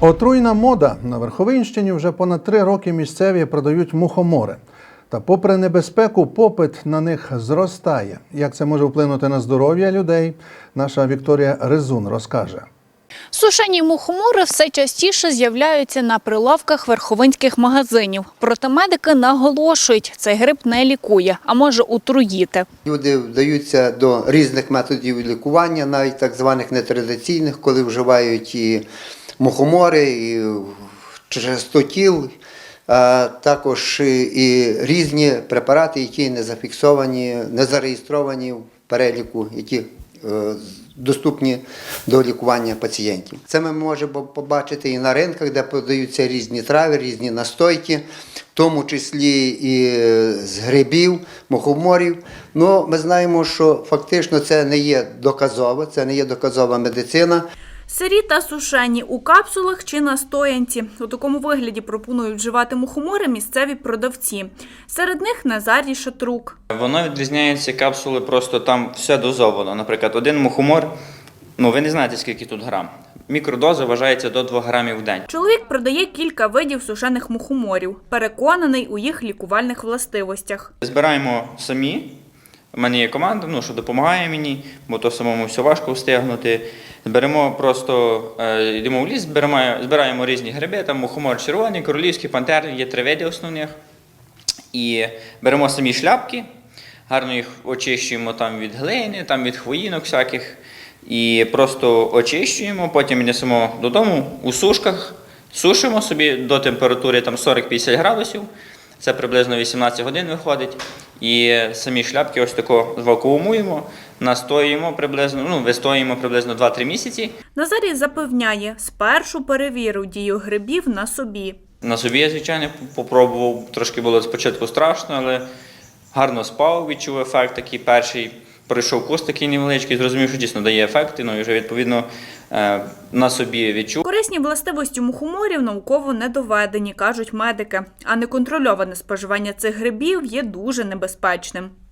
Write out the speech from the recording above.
Отруйна мода на Верховинщині вже понад три роки місцеві продають мухомори. Та, попри небезпеку, попит на них зростає. Як це може вплинути на здоров'я людей? Наша Вікторія Резун розкаже. Сушені мухомори все частіше з'являються на прилавках верховинських магазинів. Проте медики наголошують, цей гриб не лікує, а може отруїти. Люди вдаються до різних методів лікування, навіть так званих нетрадиційних, коли вживають і мухомори, і чистотіл, а також і різні препарати, які не зафіксовані, не зареєстровані в переліку, які е, доступні до лікування пацієнтів. Це ми можемо побачити і на ринках, де продаються різні трави, різні настойки, в тому числі і з грибів, мухоморів. Ну, ми знаємо, що фактично це не є доказово, це не є доказова медицина. Сирі та сушені у капсулах чи настоянці. У такому вигляді пропонують вживати мухомори місцеві продавці. Серед них Назарій Шатрук. Воно відрізняється капсули, просто там все дозовано. Наприклад, один мухомор, ну ви не знаєте, скільки тут грам. Мікродоза вважається до 2 грамів в день. Чоловік продає кілька видів сушених мухоморів, переконаний у їх лікувальних властивостях. Збираємо самі. У мене є команда, ну, що допомагає мені, бо то самому все важко встигнути. Беремо просто, е, йдемо в ліс, збираємо, збираємо різні гриби, там мухомор червоний, королівський, пантер, є три види основних. І беремо самі шляпки, гарно їх очищуємо там від глини, там від хвоїнок всяких. І просто очищуємо, потім несемо додому у сушках, сушимо собі до температури там 40-50 градусів. Це приблизно 18 годин виходить. І самі шляпки ось тако вакуумуємо, настоїмо приблизно, ну, вистоїмо приблизно 2-3 місяці. Назарій запевняє, спершу перевірив дію грибів на собі. На собі я, звичайно, попробував. Трошки було спочатку страшно, але гарно спав, відчув ефект такий перший. Пройшов курс такий невеличкий, зрозумів, що дійсно дає ефекти, ну і вже відповідно е, на собі відчув. Корисні властивості мухоморів науково не доведені, кажуть медики. А неконтрольоване споживання цих грибів є дуже небезпечним.